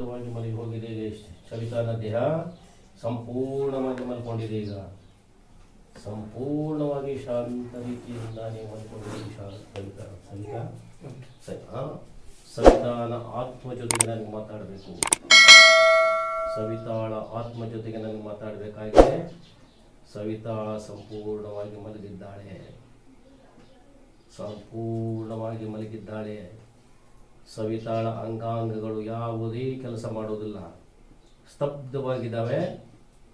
ಸಂಪೂರ್ಣವಾಗಿ ಮಲಗಿ ಹೋಗಿದೆ ಈಗ ಸವಿತಾನ ದೇಹ? ಸಂಪೂರ್ಣವಾಗಿ ಮಲ್ಕೊಂಡಿದೆ ಈಗ. ಸಂಪೂರ್ಣವಾಗಿ ಶಾಂತ ರೀತಿಯಿಂದ ನೀವು ಮಲ್ಕೊಂಡಿದ್ದೀವಿ ಸವಿತಾ ಸವಿತಾ? ಸವಿತಾನ ಆತ್ಮ ಜೊತೆಗೆ ನನಗೆ ಮಾತಾಡಬೇಕು. ಸವಿತಾಳ ಆತ್ಮ ಜೊತೆಗೆ ನನಗೆ ಮಾತಾಡಬೇಕಾಗಿದೆ ಸವಿತಾಳ ಸಂಪೂರ್ಣವಾಗಿ ಮಲಗಿದ್ದಾಳೆ. ಸಂಪೂರ್ಣವಾಗಿ ಮಲಗಿದ್ದಾಳೆ. ಸವಿತಾಳ ಅಂಗಾಂಗಗಳು ಯಾವುದೇ ಕೆಲಸ ಮಾಡೋದಿಲ್ಲ ಸ್ತಬ್ಧವಾಗಿದ್ದಾವೆ.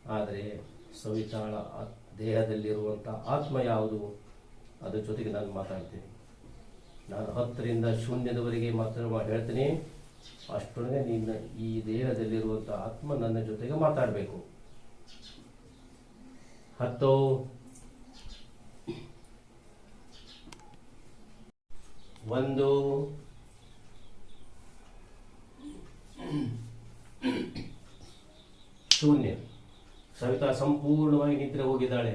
ಆದರೆ ಸವಿತಾಳ ದೇಹದಲ್ಲಿರುವಂಥ ಆತ್ಮ ಯಾವುದು? ಅದ್ರ ಜೊತೆಗೆ ನಾನು ಮಾತಾಡ್ತೀನಿ. ನಾನು ಹತ್ತರಿಂದ ಶೂನ್ಯದವರೆಗೆ ಮಾತ್ರ ಹೇಳ್ತೀನಿ. ಅಷ್ಟೊಳಗೆ ನಿನ್ನ ಈ ದೇಹದಲ್ಲಿರುವಂಥ ಆತ್ಮ ನನ್ನ ಜೊತೆಗೆ ಮಾತಾಡಬೇಕು. ಹತ್ತು. ಒಂದು. ಶೂನ್ಯ. ಸವಿತಾ ಸಂಪೂರ್ಣವಾಗಿ ನಿದ್ರೆ ಹೋಗಿದ್ದಾಳೆ.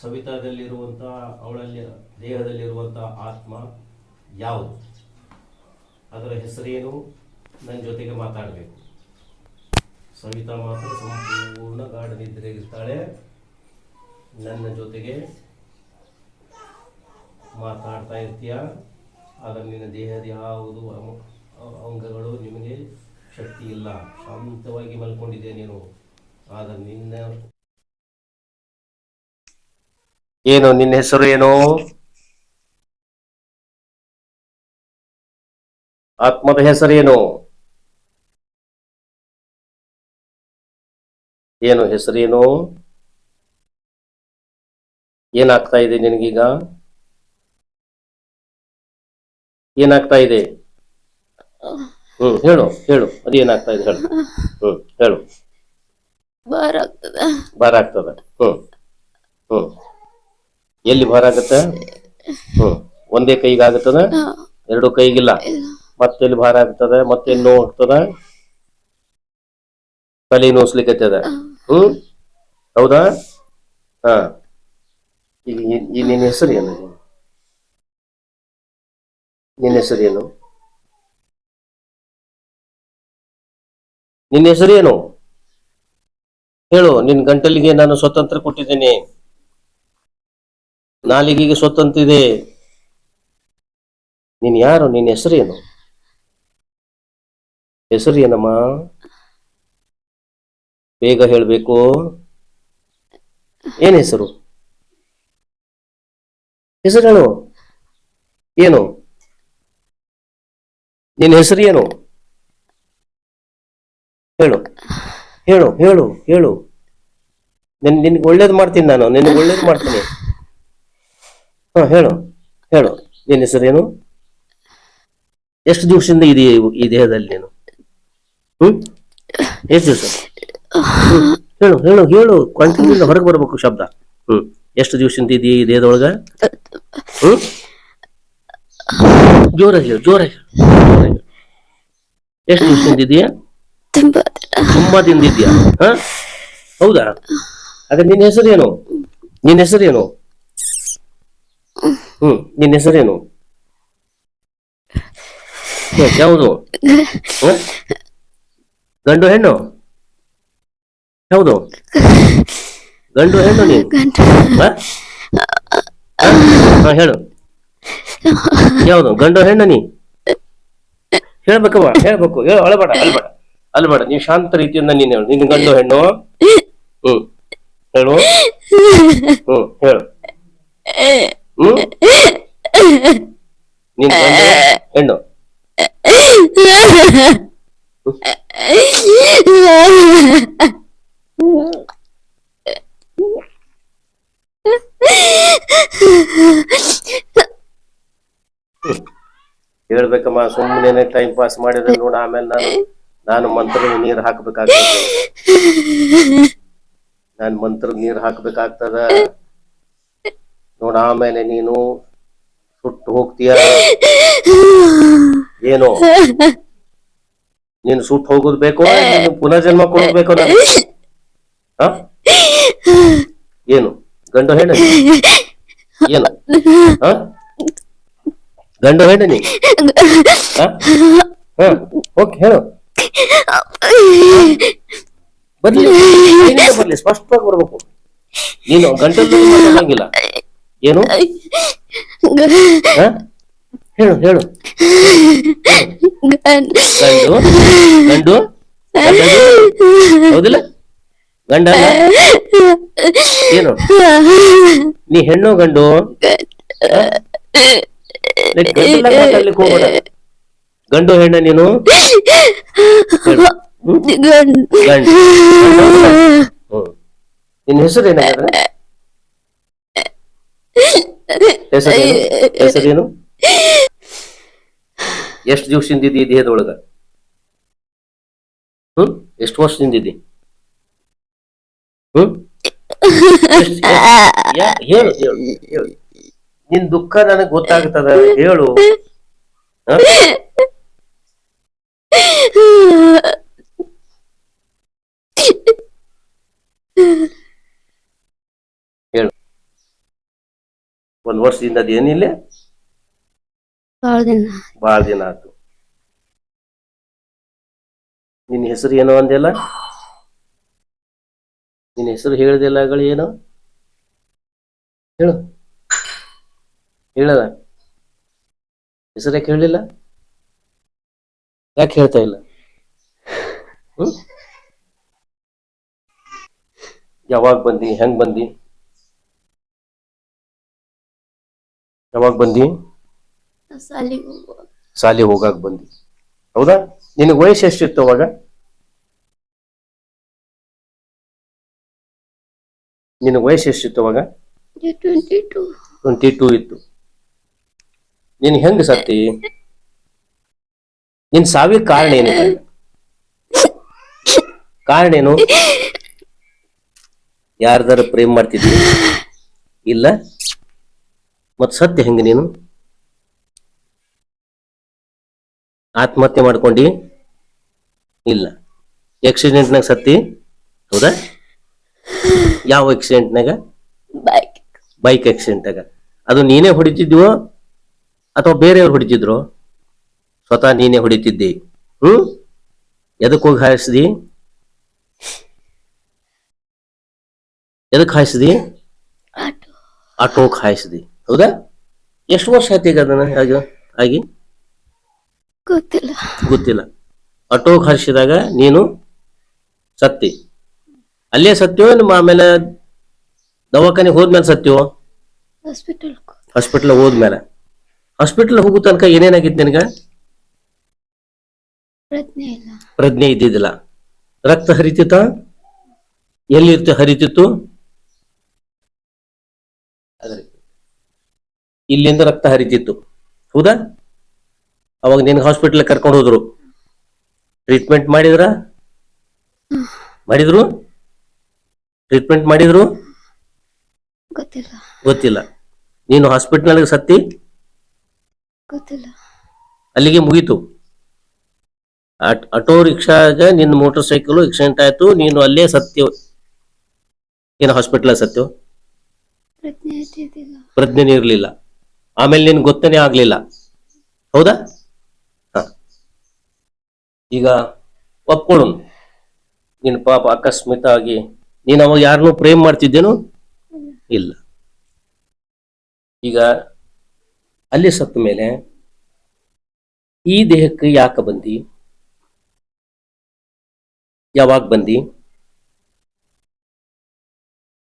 ಸವಿತಾದಲ್ಲಿರುವಂಥ ಅವಳಲ್ಲಿ ದೇಹದಲ್ಲಿರುವಂಥ ಆತ್ಮ ಯಾವುದು? ಅದರ ಹೆಸರೇನು? ನನ್ನ ಜೊತೆಗೆ ಮಾತಾಡಬೇಕು. ಸವಿತಾ ಮಾತ್ರ ಸಂಪೂರ್ಣ ಗಾಢ ನಿದ್ರೆಗಿರ್ತಾಳೆ ನನ್ನ ಜೊತೆಗೆ ಮಾತಾಡ್ತಾ ಇರ್ತೀಯ? ಆದರೆ ನಿನ್ನ ದೇಹದ ಯಾವುದು ಅಂಗಗಳು ನಿಮಗೆ ಶಕ್ತಿ ಇಲ್ಲ. ಶಾಂತವಾಗಿ ಮಲ್ಕೊಂಡಿದ್ದೆ ನೀನು. ಆದರೆ ನಿನ್ನ ಏನು, ನಿನ್ನ ಹೆಸರು ಏನು? ಆತ್ಮದ ಹೆಸರೇನು ಏನು? ಹೆಸರೇನು ಏನಾಗ್ತಾ ಇದೆ ನಿನಗೀಗ? ಏನಾಗ್ತಾ ಇದೆ? ಹ್ಮ್. ಹೇಳು ಹೇಳು ಅದೇನಾಗ್ತಾ ಇದೆ ಹೇಳು. ಹ್ಮ್ ಹೇಳು. ಭಾರ ಆಗ್ತದೆ ಭಾರ ಆಗ್ತದೆ ಹ್ಮ್ ಹ್ಮ್. ಎಲ್ಲಿ ಭಾರ ಆಗತ್ತೆ ಹ್ಮ್ ಒಂದೇ ಕೈಗೆ ಆಗುತ್ತದೆ ಎರಡು ಕೈಗಿಲ್ಲ. ಮತ್ತೆ ಎಲ್ಲಿ ಭಾರ ಆಗ್ತದೆ ಮತ್ತೆಲ್ಲಿ ನೋವು ಆಗ್ತದ ತಲೆ ನೋಸ್ಲಿಕ್ಕತ್ತದ ಹ್ಮ್ ಹೌದಾ? ಹಾ. ಈಗ ನಿನ್ನ ಹೆಸರು ಏನು? ನಿನ್ನ ಹೆಸರೇನು ನಿನ್ನ ಹೆಸರೇನು ಹೇಳು, ನಿನ್ನ ಗಂಟಲಿಗೆ ನಾನು ಸ್ವತಂತ್ರ ಕೊಟ್ಟಿದ್ದೇನೆ. ನಾಲಿಗೆಗೆ ಸ್ವತಂತ್ರ ಇದೆ. ನೀನ್ ಯಾರು? ನಿನ್ನ ಹೆಸರೇನು ಹೆಸರು ಏನಮ್ಮ? ಬೇಗ ಹೇಳಬೇಕು. ಏನ್ ಹೆಸರು? ಹೆಸರು ಹೇಳು. ಏನು? ನಿನ್ನ ಹೆಸರು ಏನು? ಹೇಳು. ಹೇಳು ಹೇಳು ಹೇಳು. ನಿನ್, ನಿನ್ಗೆ ಒಳ್ಳೇದು ಮಾಡ್ತೀನಿ ನಾನು. ನಿನ್ಗೆ ಒಳ್ಳೇದು ಮಾಡ್ತೀನಿ. ಹಾ, ಹೇಳು ಹೇಳು. ನಿನ್ನ ಹೆಸರೇನು? ಎಷ್ಟು ದಿವಸದಿಂದ ಇದೆಯಾ ಈ ದೇಹದಲ್ಲಿ ನೀನು? ಹ್ಮ್? ಎಷ್ಟು ದಿವಸ? ಹೇಳು ಹೇಳು ಹೇಳು. ಕಂಟಿನ್ಯೂ ಹೊರಗೆ ಬರ್ಬೇಕು ಶಬ್ದ. ಹ್ಮ್, ಎಷ್ಟು ದಿವಸದಿಂದ ಇದೆಯಾ ಈ ದೇಹದೊಳಗ? ಹ್ಮ್? ಜೋರಾಗಿ ಹೇಳು ಜೋರಾಗಿ ಹೇಳು. ಎಷ್ಟು ದಿವಸದಿಂದ ಇದೆಯಾ? ತುಂಬಾ ಹಾ? ಹೌದಾ? ಅದೇ ನಿನ್ನ ಹೆಸರೇನು? ನಿನ್ನ ಹೆಸರೇನು? ಹ್ಮ್ ನಿನ್ನ ಹೆಸರೇನು? ಏನು ಯಾವುದು? ಹ? ಗಂಡು ಹೆಣ್ಣು? ಯಾವುದು? ಗಂಡು ಹೆಣ್ಣು ನೀನು? ಗಂಟ ಹ? ಹ? ಹ, ಹೇಳು. ಯಾವುದು? ಗಂಡು ಹೆಣ್ಣು ನೀ? ಹೇಳ್ಬೇಕವ್ವ ಹೇಳ್ಬೇಕು. ಹೇಳು ಅಳಬೇಡ. ಅಲ್ಬೇಡ ಬೇಡ ನೀವು ಶಾಂತ ರೀತಿಯಿಂದ ನೀನು ಹೇಳು. ನಿನ್ನ ಗಂಡು ಹೆಣ್ಣು. ಹ್ಮ್. ಹೇಳು. ಹ್ಮ್ ಹೇಳು. ಹ್ಮ್. ನಿನ್ ಗಂಡು ಹೆಣ್ಣು. ಹೇಳ್ಬೇಕಮ್ಮ ಸುಮ್ಮನೆ ಟೈಮ್ ಪಾಸ್ ಮಾಡಿದ್ರೆ ನೋಡ ಆಮೇಲೆ ನಾನು ನಾನು ಮಂತ್ರ ನೀರು ಹಾಕ್ಬೇಕಾಗ್ತದ. ನಾನು ಮಂತ್ರ ನೀರು ಹಾಕ್ಬೇಕಾಗ್ತದ. ನೋಡ ಆಮೇಲೆ ನೀನು ಸುಟ್ಟು ಹೋಗ್ತೀಯ? ಏನು? ನೀನು ಸುಟ್ಟು ಹೋಗೋದು ಬೇಕೋ? ನೀನು ಪುನರ್ಜನ್ಮ ಕೊಡೋದು ಬೇಕೋ ನಾನು ಏನು? ಗಂಡು ಹೇಳ ಏನು? ಗಂಡು ಹೇಳ ನೀ? ಓಕೆ, ಹೇಳು. ಬರ್ಲಿ. ಏನಿಲ್ಲ ಬರ್ಲಿ ಸ್ಪಷ್ಟವಾಗಿ ಬರ್ಬೇಕು. ನೀನು ಗಂಟಲು ಮಾತಾಡಂಗಿಲ್ಲ ಏನು? ಹ? ಹೇಳು ಹೇಳು. ಗಂಡ ಗಂಡು ಗಂಡದು? ಹೌದಿಲ್ಲ? ಗಂಡ ಅಲ್ಲ? ಏನು? ನೀ ಹೆಣ್ಣು ಗಂಡು? ಹ? ನೀ ಗಂಟಲಾಗ ಮಾತಾಡ್ಲಿಕ್ಕೆ ಹೋಗ್ಬೇಡ. ಗಂಡು ಹೆಣ್ಣ ನೀನು? ನಿನ್ನ ಹೆಸರು ಏನಾಗ್ಯದ ಹೆಸರೇನು? ಹೆಸರೇನು? ಎಷ್ಟು ದಿವಸದಿಂದ ಇದ್ದಿ ದೇಹದೊಳಗ? ಹ್ಮ್? ಎಷ್ಟು ವರ್ಷದಿಂದ ಇದ್ದಿ? ಹ್ಮ್? ಹೇಳು ನಿನ್ ದುಃಖ ನನಗೆ ಗೊತ್ತಾಗ್ತದ, ಹೇಳು? ಹೇಳು. ಒಂದ್ ವರ್ಷದಿಂದ ಅದೇನಿಲ್ಲ ಬಾಳ ದಿನ. ಬಾಳ ದಿನ ಆತು. ನಿನ್ನ ಹೆಸರು ಏನೋ ಅಂದೆಲ್ಲ ನಿನ್ನ ಹೆಸರು ಹೇಳಿದೆಲ್ಲಗಳು ಏನು? ಹೇಳು. ಹೇಳಲ್ಲ. ಹೆಸರೇ ಕೇಳಲಿಲ್ಲ ಯಾಕೆ ಹೇಳ್ತಾ ಇಲ್ಲ? ಹ್ಮ್? ಯಾವಾಗ ಬಂದಿ? ಹೆಂಗ್ ಬಂದಿ? ಯಾವಾಗ ಬಂದಿ? ಸಾಲಿ ಹೋಗಾಕ ಶಾಲೆ ಹೋಗಾಕ್ ಬಂದಿ. ಹೌದಾ? ನಿನಗೆ ವಯಸ್ಸು ಎಷ್ಟಿತ್ತು ಅವಾಗ? ನಿನಗೆ ವಯಸ್ಸು ಎಷ್ಟಿತ್ತು ಅವಾಗ? ಟ್ವೆಂಟಿ ಟು ಇತ್ತು. ನೀನು ಹೆಂಗ್ ಸತ್ತಿ? ನಿನ್ ಸಾವಿಗೆ ಕಾರಣ ಏನು? ಕಾರಣ ಏನು? ಯಾರ್ದಾರು ಪ್ರೇಮ್ ಮಾಡ್ತಿದ್ವಿ ಇಲ್ಲ? ಮತ್ ಸತ್ಯ ಹೆಂಗ ನೀನು? ಆತ್ಮಹತ್ಯೆ ಮಾಡ್ಕೊಂಡಿ? ಇಲ್ಲ. ಆಕ್ಸಿಡೆಂಟ್ನಾಗ ಸತ್ತಿ? ಹೌದಾ? ಯಾವ ಆಕ್ಸಿಡೆಂಟ್ನಾಗ ಬೈಕ್ ಬೈಕ್ ಆಗ. ಅದು ನೀನೇ ಹೊಡಿತಿದ್ವೋ ಅಥವಾ ಬೇರೆಯವ್ರು ಹೊಡಿತಿದ್ರು? ಸ್ವತಃ ನೀನೇ ಹೊಡಿತಿದ್ದಿ. ಹ್ಮ್? ಎದಕ್ಕೋಗಿ ಹೋಗಿ ಎದಕ್ ಹಾಯಿಸಿದಿ? ಆಟೋ. ಆಟೋಕ್ ಹಾಯಿಸಿದಿ. ಹೌದಾ? ಎಷ್ಟು ವರ್ಷ ಆಯ್ತು ಈಗ ಅದನ್ನ ಆಗ ಆಗಿ ಗೊತ್ತಿಲ್ಲ. ಗೊತ್ತಿಲ್ಲ. ಆಟೋಕ್ ಹಾರಿಸಿದಾಗ ನೀನು ಸತ್ತಿ. ಅಲ್ಲೇ ಸತ್ಯವೋ ನಿಮ್ಮ ಆಮೇಲೆ ದವಾಖಾನೆಗೆ ಹೋದ್ಮೇಲೆ ಸತ್ಯವೋ ಹಾಸ್ಪಿಟಲ್ ಹಾಸ್ಪಿಟಲ್ ಹೋದ್ಮೇಲೆ. ಹಾಸ್ಪಿಟಲ್ ಹೋಗೋ ತನಕ ಏನೇನಾಗಿತ್ತು ನಿನಗ? ಪ್ರಜ್ಞೆ ಇಲ್ಲ. ಪ್ರಜ್ಞೆ ಇದ್ದಿದ್ದಿಲ್ಲ. ರಕ್ತ ಹರಿತಿತ್ತ? ಎಲ್ಲಿ ಹರಿತಿತ್ತು? ಇಲ್ಲಿಂದ ರಕ್ತ ಹರಿತಿತ್ತು. ಹೌದಾ? ಅವಾಗ ನಿನ್ ಹಾಸ್ಪಿಟಲ್ ಕರ್ಕೊಂಡು ಹೋದ್ರು. ಟ್ರೀಟ್ಮೆಂಟ್ ಮಾಡಿದ್ರ? ಮಾಡಿದ್ರು? ಟ್ರೀಟ್ಮೆಂಟ್ ಮಾಡಿದ್ರು? ಗೊತ್ತಿಲ್ಲ. ಗೊತ್ತಿಲ್ಲ. ನೀನು ಹಾಸ್ಪಿಟಲ್ ಸತ್ತಿ? ಗೊತ್ತಿಲ್ಲ. ಅಲ್ಲಿಗೆ ಮುಗೀತು. ಆಟ್- ರಿಕ್ಷಾಗ ನಿನ್ನ ಮೋಟರ್ ಸೈಕಲ್ ಆಕ್ಸಿಡೆಂಟ್ ಆಯ್ತು ನೀನು ಅಲ್ಲೇ ಸತ್ಯ. ಏನು ಹಾಸ್ಪಿಟಲ್ ಸತ್ಯ? ಪ್ರಜ್ಞೆ ಇರಲಿಲ್ಲ. ಆಮೇಲೆ ನಿನ್ ಗೊತ್ತನೇ ಆಗ್ಲಿಲ್ಲ. ಹೌದಾ. ಈಗ ಒಪ್ಕೊಳ್ಳು ನಿನ್ ಪಾಪ ಅಕಸ್ಮಿತ ಆಗಿ ನೀನ್ ಅವಾಗ ಯಾರನ್ನು ಪ್ರೇಮ್ ಮಾಡ್ತಿದ್ದೇನು? ಇಲ್ಲ. ಈಗ ಅಲ್ಲಿ ಸತ್ತ ಮೇಲೆ ಈ ದೇಹಕ್ಕೆ ಯಾಕೆ ಬಂದಿ? ಯಾವಾಗ ಬಂದಿ?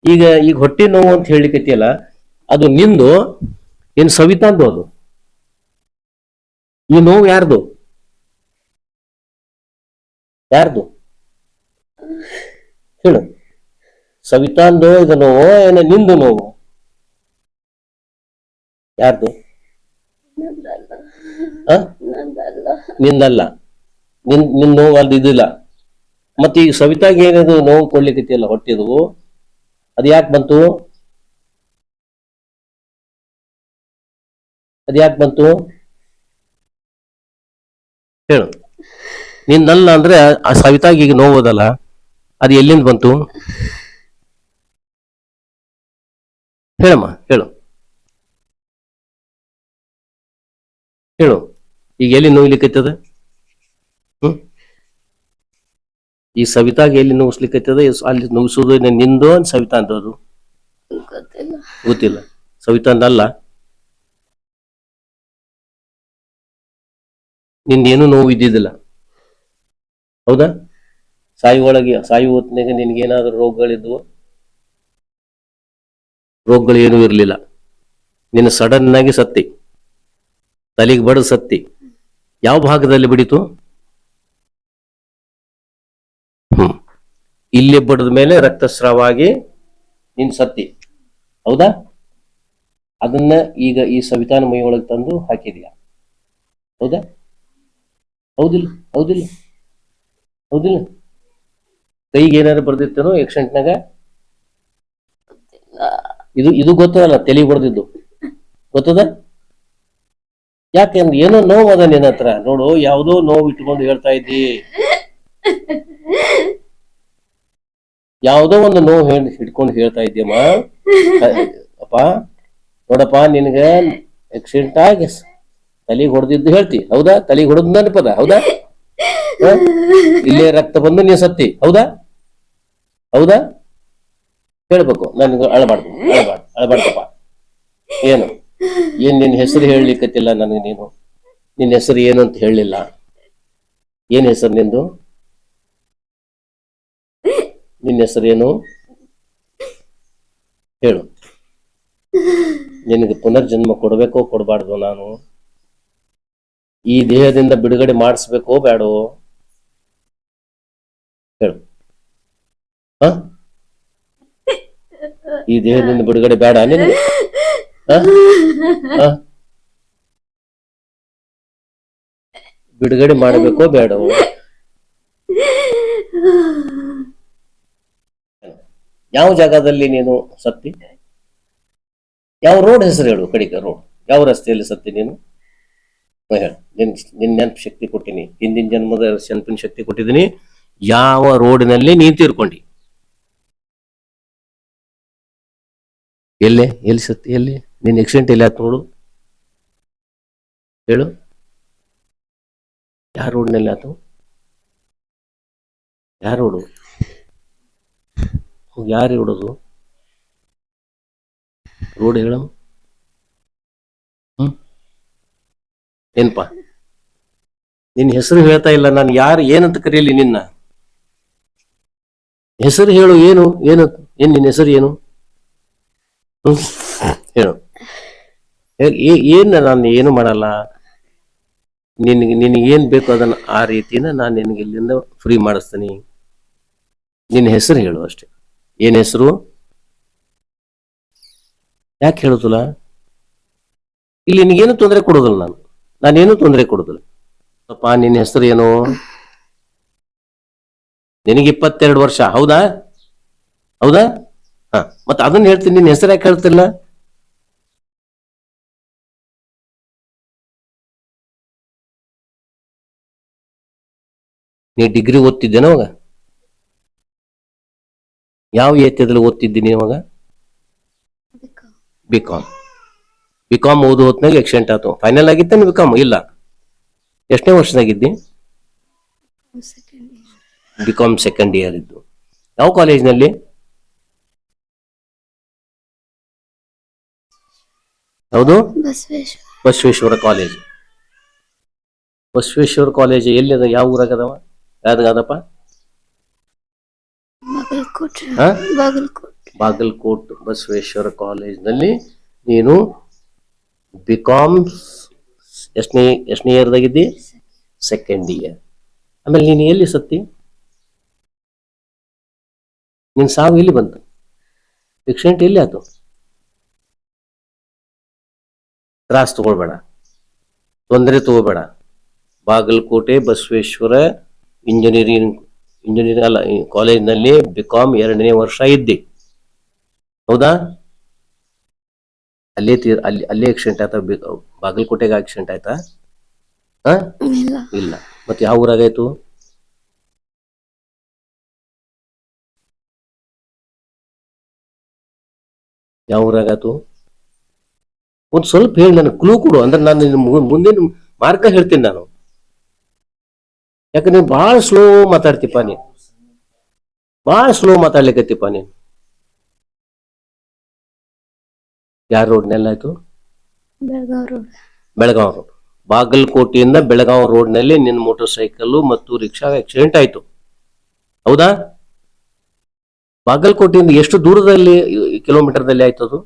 ಈಗ ಈಗ ಹೊಟ್ಟೆ ನೋವು ಅಂತ ಹೇಳಿಕತಿಯಲ್ಲ ಅದು ನಿಂದು ಏನ್ ಸವಿತಾಂದು ಅದು? ಈ ನೋವು ಯಾರ್ದು? ಯಾರ್ದು? ಹೇಳು. ಸವಿತಾಂದು ಇದು ನೋವು, ಏನ ನಿಂದು ನೋವು? ಯಾರ್ದು? ನಂದಲ್ಲ. ನಿನ್ ನಿನ್ ನೋವು ಅಲ್ಲಿ ಇದಿಲ್ಲ. ಮತ್ತೆ ಈ ಸವಿತಾಗ ಏನದು ನೋವು ಕೊಡ್ಲಿಕ್ಕೆ ಹೊಟ್ಟಿದು? ಅದು ಯಾಕೆ ಬಂತು? ಅದು ಯಾಕೆ ಬಂತು? ಹೇಳು. ನಿನ್ನಲ್ಲ ಅಂದ್ರೆ ಆ ಸವಿತಾಗ ಈಗ ನೋವುದಲ್ಲ ಅದು ಎಲ್ಲಿಂದ ಬಂತು? ಹೇಳಮ್ಮ ಹೇಳು. ಹೇಳು ಈಗ ಎಲ್ಲಿ ನೋಯ್ಲಿಕ್ಕೈತದ ಹ್ಮ್? ಈ ಸವಿತಾಗ ಎಲ್ಲಿ ನುಗ್ಸ್ಲಿಕ್ಕೈತದ ಅಲ್ಲಿ ನೋವಿಸೋದು ನಿಂದು ಸವಿತಾ ಅಂತ ಗೊತ್ತಿಲ್ಲ. ಗೊತ್ತಿಲ್ಲ. ಸವಿತಾ ಅಂದಲ್ಲ ನಿಂದೇನು ನೋವು ಇದ್ದಿದ್ದಿಲ್ಲ. ಹೌದಾ? ಸಾಯಿ ಒಳಗೆ ಹೊತ್ತಿನಾಗ ನಿನ್ಗೇನಾದ್ರೂ ರೋಗಗಳಿದ್ವು? ರೋಗಗಳು ಏನೂ ಇರಲಿಲ್ಲ. ನಿನ್ನ ಸಡನ್ ಆಗಿ ಸತ್ತಿ, ತಲೆಗೆ ಬಡ ಸತ್ತಿ, ಯಾವ ಭಾಗದಲ್ಲಿ ಬಿಡಿತು? ಹ್ಮ್. ಇಲ್ಲಿ ಬಡದ ಮೇಲೆ ರಕ್ತಸ್ರಾವ ಆಗಿ ನಿನ್ ಸತ್ತಿ. ಹೌದಾ? ಅದನ್ನ ಈಗ ಈ ಸವಿತಾನ ಮೈಯೊಳಗೆ ತಂದು ಹಾಕಿದ್ಯಾ? ಹೌದಾ? ಹೌದಿಲ್ಲ ಹೌದಿಲ್ಲ ಹೌದಿಲ್ಲ. ಕೈಗೆ ಏನಾರು ಬರ್ದಿತ್ತೇನೋ ಎಕ್ಸೆಂಟ್ನಾಗ ಇದು ಇದು ಗೊತ್ತದಲ್ಲ ತಲೆ ಹೊಡೆದಿದ್ದು. ಗೊತ್ತದ? ಯಾಕೆಂದ್ರೆ ಏನೋ ನೋವು ಅದ ನಿನ್ನ ಹತ್ರ. ನೋಡು, ಯಾವುದೋ ನೋವು ಇಟ್ಕೊಂಡು ಹೇಳ್ತಾ ಇದ್ದಿ. ಯಾವುದೋ ಒಂದು ನೋವು ಹೇಳಿ ಹಿಡ್ಕೊಂಡು ಹೇಳ್ತಾ ಇದ್ದೀಯಮ್ಮ ಅಪ್ಪ, ನೋಡಪ್ಪ, ನಿನ್ಗೆ ಎಕ್ಸಿಡೆಂಟ್ ಆಗಿ ತಲೆಗೆ ಹೊಡೆದಿದ್ದು ಹೇಳ್ತಿ. ಹೌದಾ? ತಲೆಗೆ ಹೊಡೆದ್ ನೆನಪದ, ಹೌದಾ? ಇಲ್ಲೇ ರಕ್ತ ಬಂದು ನೀ ಸತ್ತಿ, ಹೌದಾ? ಹೌದಾ? ಹೇಳ್ಬೇಕು, ನನ್ಗ ಅಳಬಾರ್ದು ಅಳಬಾರ್ದು, ಅಳಬಾರ್ದಪ್ಪ. ಏನು? ಏನ್ ನಿನ್ನ ಹೆಸರು ಹೇಳಲಿಕ್ಕತ್ತಿಲ್ಲ ನನಗೆ ನೀನು? ನಿನ್ನ ಹೆಸರು ಏನು ಅಂತ ಹೇಳಲಿಲ್ಲ ಏನ್ ಹೆಸರು ನಿಂದು? ನಿನ್ನ ಹೆಸರು ಏನು? ಹೇಳು. ನಿನಗೆ ಪುನರ್ಜನ್ಮ ಕೊಡಬೇಕೋ, ಕೊಡಬಾರ್ದು ನಾನು? ಈ ದೇಹದಿಂದ ಬಿಡುಗಡೆ ಮಾಡಿಸ್ಬೇಕೋ ಬೇಡೋ ಹೇಳು. ಈ ದೇಹದಿಂದ ಬಿಡುಗಡೆ ಬೇಡ ನಿನಗೆ? ಬಿಡುಗಡೆ ಮಾಡಬೇಕೋ ಬೇಡವೋ ಯಾವ ಜಾಗದಲ್ಲಿ ನೀನು ಸತ್ತಿ? ಯಾವ ರೋಡ್ ಹೆಸರು ಹೇಳು ಕಡಿಕ ರೋಡ್. ಯಾವ ರಸ್ತೆಯಲ್ಲಿ ಸತ್ತಿ ನೀನು? ಹೇಳು ನಿನ್ ನಿನ್ ನೆನಪು ಶಕ್ತಿ ಕೊಟ್ಟಿನಿ, ಹಿಂದಿನ ಜನ್ಮದ ನೆನಪಿನ ಶಕ್ತಿ ಕೊಟ್ಟಿದ್ದೀನಿ ಯಾವ ರೋಡಿನಲ್ಲಿ ನೀ ತೀರ್ಕೊಂಡಿ. ಎಲ್ಲೇ, ಎಲ್ಲಿ ಸತ್ತಿ ಎಲ್ಲಿ? ನಿನ್ನ ಎಕ್ಸಿಡೆಂಟ್ ಎಲ್ಲಿ ಆಯ್ತು ನೋಡು. ಹೇಳು. ಯಾವ ರೋಡ್ನಲ್ಲಿ ಆಯ್ತು? ಯಾವ ರೋಡು? ಯಾರು ಹೇಳೋದು ರೋಡ್ ಹೇಳ ಹ್ಮ್ ಏನ್ಪ? ನಿನ್ನ ಹೆಸರು ಹೇಳ್ತಾ ಇಲ್ಲ, ನಾನು ಯಾರು, ಏನಂತ ಕರೀಲಿ ನಿನ್ನ? ಹೆಸರು ಹೇಳು, ಏನು ಏನು, ಏನ್ ನಿನ್ನ ಹೆಸರು, ಏನು? ಹೇಳು. ಏನ್ ನಾನು ಏನು ಮಾಡಲ್ಲ? ನಿನಗೆ ನಿನಗೆ ಏನ್ ಬೇಕು ಅದನ್ನ ಆ ರೀತಿನ ನಾನು ನಿನಗೆ ಇಲ್ಲಿಂದ ಫ್ರೀ ಮಾಡಿಸ್ತೀನಿ. ನಿನ್ನ ಹೆಸರು ಹೇಳು ಅಷ್ಟೇ. ಏನ್ ಹೆಸರು? ಯಾಕೆ ಹೇಳುದಿಲ್ಲ? ಇಲ್ಲಿ ನಿನಗೇನು ತೊಂದರೆ ಕೊಡೋದಿಲ್ಲ ನಾನು. ನಾನೇನು ತೊಂದರೆ ಕೊಡುದಿಲ್ಲ. ಅಪ್ಪ ನಿನ್ನ ಹೆಸರು ಏನು? ನಿನಗೆ ಇಪ್ಪತ್ತೆರಡು ವರ್ಷ ಹೌದಾ? ಹೌದಾ? ಹಾ ಮತ್ತೆ ಅದನ್ನ ಹೇಳ್ತೀನಿ ನಿನ್ನ ಹೆಸರು ಯಾಕೆ ಹೇಳ್ತಿಲ್ಲ? ನೀ ಡಿಗ್ರಿ ಓದ್ತಿದ್ದೇನ ಅವಾಗ? ಯಾವ ಏತ್ಯದಲ್ಲಿ ಓದ್ತಿದ್ದೀನಿ ಅವಾಗ? ಬೇಕು ಬಿ ಕಾಮ್ ಓದು ಹೊತ್ನಾಗ ಆಕ್ಸಿಡೆಂಟ್ ಆತು. ಫೈನಲ್ ಆಗಿತ್ತೇನು ಬಿ ಕಾಮ್ ಇಲ್ಲ. ಎಷ್ಟನೇ ವರ್ಷದಾಗಿದ್ದಿ? ಬಿ ಕಾಮ್ ಸೆಕೆಂಡ್ ಇಯರ್ ಇದ್ದು. ಯಾವ ಕಾಲೇಜ್ನಲ್ಲಿ ಹೌದು ಬಸವೇಶ್ವರ. ಕಾಲೇಜ್ ಬಸವೇಶ್ವರ ಕಾಲೇಜ್ ಎಲ್ಲಿ ಅದ ಯಾವ ಯಾವ್ದಾಗದಪ್ಪ? ಯಾವ್ದಾದಪ್ಪ ಹಾ? ಬಾಗಲಕೋಟೆ. ಬಾಗಲಕೋಟ್ ಬಸವೇಶ್ವರ ಕಾಲೇಜ್ನಲ್ಲಿ ನೀನು ಬಿ ಕಾಮ್ ಎಷ್ಟನೇ ಎಷ್ಟನೇ ಇಯರ್ದಾಗಿದ್ದಿ ಸೆಕೆಂಡ್ ಇಯರ್ ಆಮೇಲೆ ನೀನು ಎಲ್ಲಿ ಸತ್ತಿ? ನಿನ್ ಸಾವು ಎಲ್ಲಿ ಬಂತು? ಎಕ್ಸಿಡೆಂಟ್ ಎಲ್ಲಿ ಆಯ್ತು ತ್ರಾಸ್ ತಗೊಳ್ಬೇಡ. ತೊಂದರೆ ತಗೋಬೇಡ. ಬಾಗಲಕೋಟೆ, ಬಸವೇಶ್ವರ ಇಂಜಿನಿಯರಿಂಗ್ ಇಂಜಿನಿಯರಿಂಗ್ ಅಲ್ಲ ಕಾಲೇಜ್ನಲ್ಲಿ ಬಿ ಕಾಮ್ ಎರಡನೇ ವರ್ಷ ಇದ್ದೆ. ಹೌದಾ? ಅಲ್ಲೇ ತೀರ್ ಅಲ್ಲಿ ಅಲ್ಲೇ ಆಕ್ಸಿಡೆಂಟ್ ಆಯ್ತಾ? ಬಾಗಲಕೋಟೆಗೆ ಆಕ್ಸಿಡೆಂಟ್ ಆಯ್ತಾ? ಹಾ ಇಲ್ಲ. ಇಲ್ಲ. ಮತ್ತೆ ಯಾವ ಊರಾಗಾಯ್ತು? ಯಾವ ಊರಾಗಾಯ್ತು? ಒಂದ್ ಸ್ವಲ್ಪ ಹೇಳಿ ನನಗೆ ಕ್ಲೂ ಕೊಡು. ಅಂದ್ರೆ ನಾನು ಮುಂದಿನ ಮಾರ್ಗ ಹೇಳ್ತೀನಿ ನಾನು. ಯಾಕಂದ್ರೆ ನೀನು ಬಹಳ ಸ್ಲೋ ಮಾತಾಡ್ತಿಪ್ಪ ನೀ ಭಾಳ ಸ್ಲೋ ಮಾತಾಡ್ಲಿಕ್ಕತ್ತಿಪ್ಪ ನೀನು. ಯಾರ ರೋಡ್ನೆಲ್ಲ ಆಯ್ತು? ಬೆಳಗಾವ್ ರೋಡ್ ಬೆಳಗಾವ್ ರೋಡ್ ಬಾಗಲಕೋಟೆಯಿಂದ ಬೆಳಗಾವ್ ರೋಡ್ನಲ್ಲಿ ನಿನ್ನ ಮೋಟರ್ ಸೈಕಲ್ ಮತ್ತು ರಿಕ್ಷಾ ಆಕ್ಸಿಡೆಂಟ್ ಆಯ್ತು. ಹೌದಾ? ಬಾಗಲಕೋಟೆಯಿಂದ ಎಷ್ಟು ದೂರದಲ್ಲಿ ಕಿಲೋಮೀಟರ್ದಲ್ಲಿ ಆಯ್ತು ಅದು?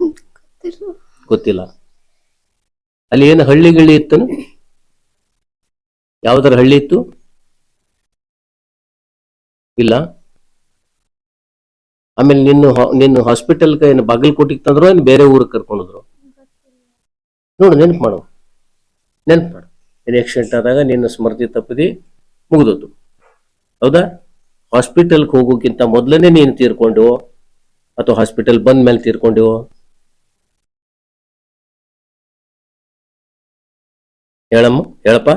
ಗೊತ್ತಿಲ್ಲ. ಗೊತ್ತಿಲ್ಲ. ಅಲ್ಲಿ ಏನು ಹಳ್ಳಿ ಗಿಳಿ ಇತ್ತು ಯಾವ್ದಾರ ಹಳ್ಳಿ ಇತ್ತು? ಇಲ್ಲ. ಆಮೇಲೆ ನಿನ್ನ ನಿನ್ನ ಹಾಸ್ಪಿಟಲ್ಗೆ ಏನು ಬಾಗಲಕೋಟಿಗೆ ತಂದ್ರು ಏನು ಬೇರೆ ಊರಿಗೆ ಕರ್ಕೊಂಡ್ರು ನೋಡು, ನೆನಪು ಮಾಡು. ನೆನಪು ಮಾಡು. ಏನು ಆಕ್ಸಿಡೆಂಟ್ ಆದಾಗ ನಿನ್ನ ಸ್ಮೃತಿ ತಪ್ಪದಿ ಮುಗಿದದ್ದು ಹೌದಾ? ಹಾಸ್ಪಿಟಲ್ಗೆ ಹೋಗೋಕ್ಕಿಂತ ಮೊದಲನೇ ನೀನು ತೀರ್ಕೊಂಡು, ಅಥವಾ ಹಾಸ್ಪಿಟಲ್ ಬಂದ ಮೇಲೆ ತೀರ್ಕೊಂಡು, ಹೇಳಮ್ಮ, ಹೇಳಪ್ಪ.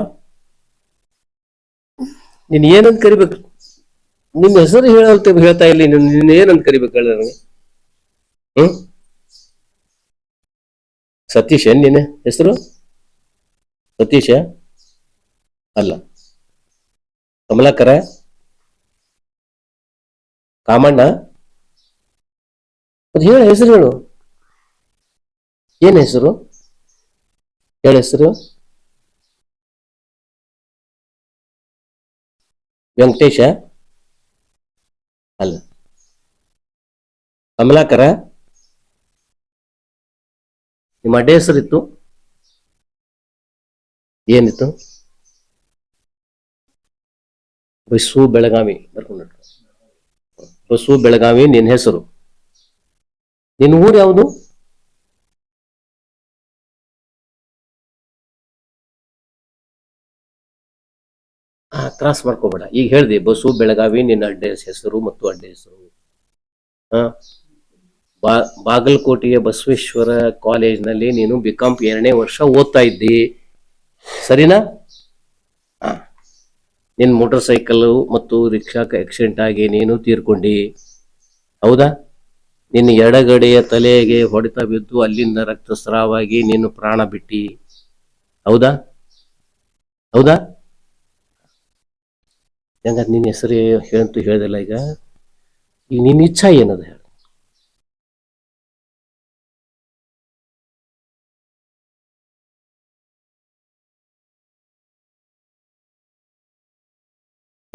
ನೀನ್ ಏನಂತ ಕರಿಬೇಕು? ನಿನ್ನ ಹೆಸರು ಹೇಳಂತ ಹೇಳ್ತಾ ಇಲ್ಲಿ ನೀನ್ ನಿನ್ನ ಏನಂತ ಕರಿಬೇಕು ಹೇಳ ನನಗೆ? ಹ್ಮ್? ಸತೀಶ್ ನಿನ್ನ ಹೆಸರು? ಸತೀಶ? ಅಲ್ಲ. ಕಮಲಾಕರ? ಕಾಮಣ್ಣ? ಅದು ಹೇಳ ಹೆಸರು ಹೇಳು. ಏನ್ ಹೆಸರು? ಹೇಳ ಹೆಸರು. ವೆಂಕಟೇಶ? ಅಲ್ಲ. ಕಮಲಾಕರ, ನಿಮ್ಮ ಅಡ್ಡ ಹೆಸರಿತ್ತು? ಏನಿತ್ತು? ಬಸ್ಸು ಬೆಳಗಾವಿ ಬರ್ಕೊಂಡು ಬಸ್ಸು ಬೆಳಗಾವಿ ನಿನ್ನ ಹೆಸರು. ನಿನ್ನ ಊರು ಯಾವುದು? ಹಾ ಕ್ರಾಸ್ ಮಾಡ್ಕೋಬೇಡ. ಈಗ ಹೇಳ್ದೆ, ಬಸ್ಸು, ಬೆಳಗಾವಿ, ನಿನ್ನ ಅಡ್ಡ ಹೆಸರು ಮತ್ತು ಅಡ್ಡ ಹೆಸರು. ಬಾ, ಬಾಗಲಕೋಟೆಯ ಬಸವೇಶ್ವರ ಕಾಲೇಜ್ನಲ್ಲಿ ನೀನು ಬಿ ಎರಡನೇ ವರ್ಷ ಓದ್ತಾ ಇದ್ದಿ. ಸರಿನಾ? ಹಾ. ನಿನ್ನ ಮೋಟರ್ ಸೈಕಲ್ ಮತ್ತು ರಿಕ್ಷಾ ಆಕ್ಸಿಡೆಂಟ್ ಆಗಿ ನೀನು ತೀರ್ಕೊಂಡಿ. ಹೌದಾ? ನಿನ್ನ ಎಡಗಡೆಯ ತಲೆಗೆ ಹೊಡೆತ ಬಿದ್ದು ಅಲ್ಲಿಂದ ರಕ್ತಸ್ರಾವಾಗಿ ನೀನು ಪ್ರಾಣ ಬಿಟ್ಟಿ. ಹೌದಾ? ಹೌದಾ? ಹೆಂಗ ನಿನ್ನ ಹೆಸರು ಹೇಳಂತೂ ಹೇಳ್ದಿಲ್ಲ ಈಗ? ಈಗ ನಿನ್ನ ಇಚ್ಛಾ ಏನದ ಹೇಳ.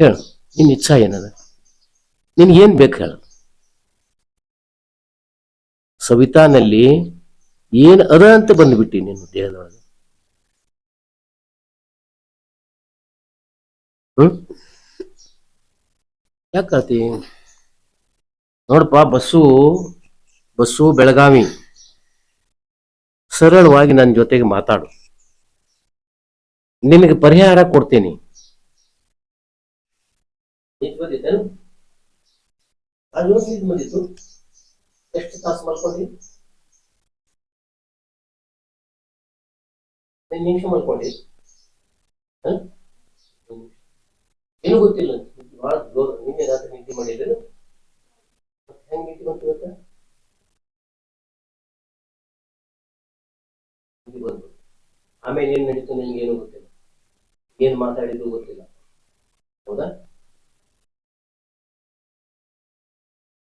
ಹೇಳು, ನಿನ್ನ ಇಚ್ಛಾ ಏನದ? ನಿನ್ಗೇನು ಏನ್ ಬೇಕು ಹೇಳ. ಸವಿತಾನಲ್ಲಿ ಏನ್ ಅದ ಅಂತ ಬಂದ್ಬಿಟ್ಟಿ ನೀನು ದೇಹದೊಳಗೆ? ಹ್ಮ್? ಯಾಕತಿ? ನೋಡಪ್ಪ, ಬಸ್ಸು ಬಸ್ಸು, ಬೆಳಗಾವಿ. ಸರಳವಾಗಿ ನನ್ನ ಜೊತೆಗೆ ಮಾತಾಡು. ನಿನಗೆ ಪರಿಹಾರ ಕೊಡ್ತೀನಿ. ಎಷ್ಟು ತಾಸು ಮಲ್ಕೊಂಡಿ ನಿಮಿಷ ಮಲ್ಕೊಂಡಿ? ಏನು ಗೊತ್ತಿಲ್ಲ ಬಹಳ ಜೋರ್ ನಿನ್ನೆ ರಾತ್ರಿ ನಿದ್ದೆ ಮಾಡಿದ್ರೆ ಹೆಂಗ್ ನಿದ್ದೆ ಬಂತು ನಿದ್ದೆ ಬಂತು. ಆಮೇಲೆ ಏನ್ ನಡೀತು ನಿನ್ಗೆ ಏನು ಗೊತ್ತಿಲ್ಲ. ಏನ್ ಮಾತಾಡಿದ್ರು ಗೊತ್ತಿಲ್ಲ. ಹೌದಾ?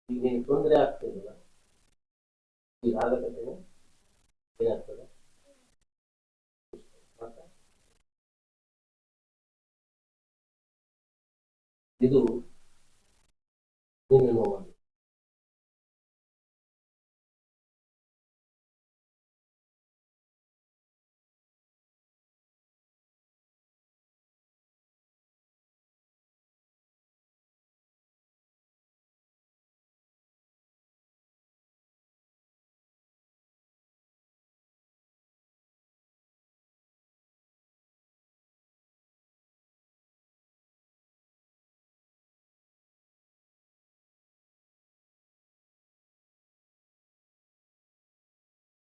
ಈಗ ನಿನ್ ತೊಂದರೆ ಆಗ್ತಿಲ್ಲ ಈಗ ಆಗತ್ತೇನೆ? ಏನಾಗ್ತದೆ? ಇದು ಭೂಮಿ ನೋವು